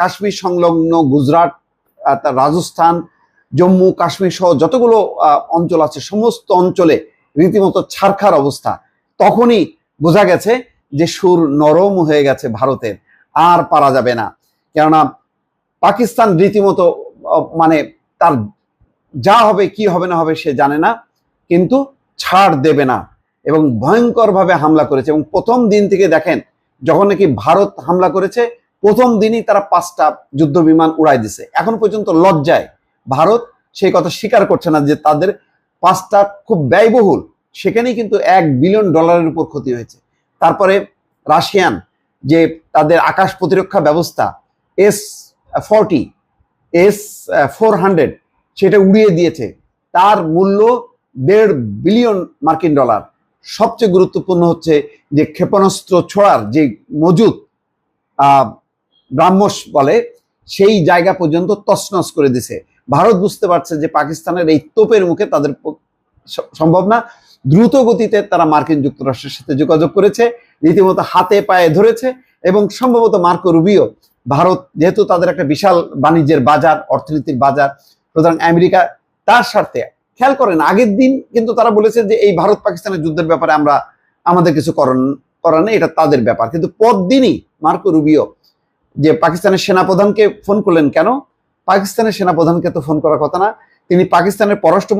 কাশ্মীর সংলগ্ন গুজরাট রাজস্থান, জম্মু, কাশ্মীর সহ যতগুলো অঞ্চল আছে, সমস্ত অঞ্চলে রীতিমতো ছারখার অবস্থা। তখনই বোঝা গেছে যে সুর নরম হয়ে গেছে ভারতের, আর পারা যাবে না। কেননা পাকিস্তান রীতিমতো মানে তার যা হবে, কি হবে না হবে সে জানে না, কিন্তু ছাড় দেবে না এবং ভয়ঙ্করভাবে হামলা করেছে। এবং প্রথম দিন থেকে দেখেন, যখন নাকি ভারত হামলা করেছে প্রথম দিনই তারা পাঁচটা যুদ্ধ বিমান উড়াই দিছে। এখন পর্যন্ত লজ্জায় ভারত সেই কথা স্বীকার করছে না যে তাদের পাঁচটা খুব ব্যয়বহুল, সেখানেই কিন্তু এক বিলিয়ন ডলারের উপর ক্ষতি হয়েছে। তারপরে রাশিয়ান যে তাদের আকাশ প্রতিরক্ষা ব্যবস্থা, S forty, S four hundred, সেটা উড়িয়ে দিয়েছে। তার মূল্য দেড় বিলিয়ন মার্কিন ডলার। সবচেয়ে গুরুত্বপূর্ণ হচ্ছে যে ক্ষেপণাস্ত্র ছোড়ার যে মজুদ ব্রাহ্মস বলে, সেই জায়গা পর্যন্ত তছনছ করে দিছে। ভারত বুঝতে পারছে যে পাকিস্তানের এই তোপের মুখে তাদের সম্ভব না। দ্রুত গতিতে তারা মার্কিন যুক্তরাষ্ট্রের সাথে যোগাযোগ করেছে, রীতিমতো হাতে পায়ে ধরেছে এবং সম্ভবত মার্কো রুবিও, ভারত যেহেতু তাদের একটা বিশাল বাণিজ্যের বাজার, অর্থনীতির বাজার সুতরাং আমেরিকা, তার স্বার্থে, খেয়াল করেন, আগের দিন কিন্তু তারা বলেছে যে এই ভারত পাকিস্তানের যুদ্ধের ব্যাপারে আমরা আমাদের কিছু করণ, করার নেই, এটা তাদের ব্যাপার। কিন্তু পরদিনই মার্কো রুবিও যে পাকিস্তানের সেনাপ্রধানকে ফোন করলেন কেন? পাকিস্তানের সেনাপ্রধানকে তো ফোন করার কথা না। তিনি পাকিস্তানের পররাষ্ট্র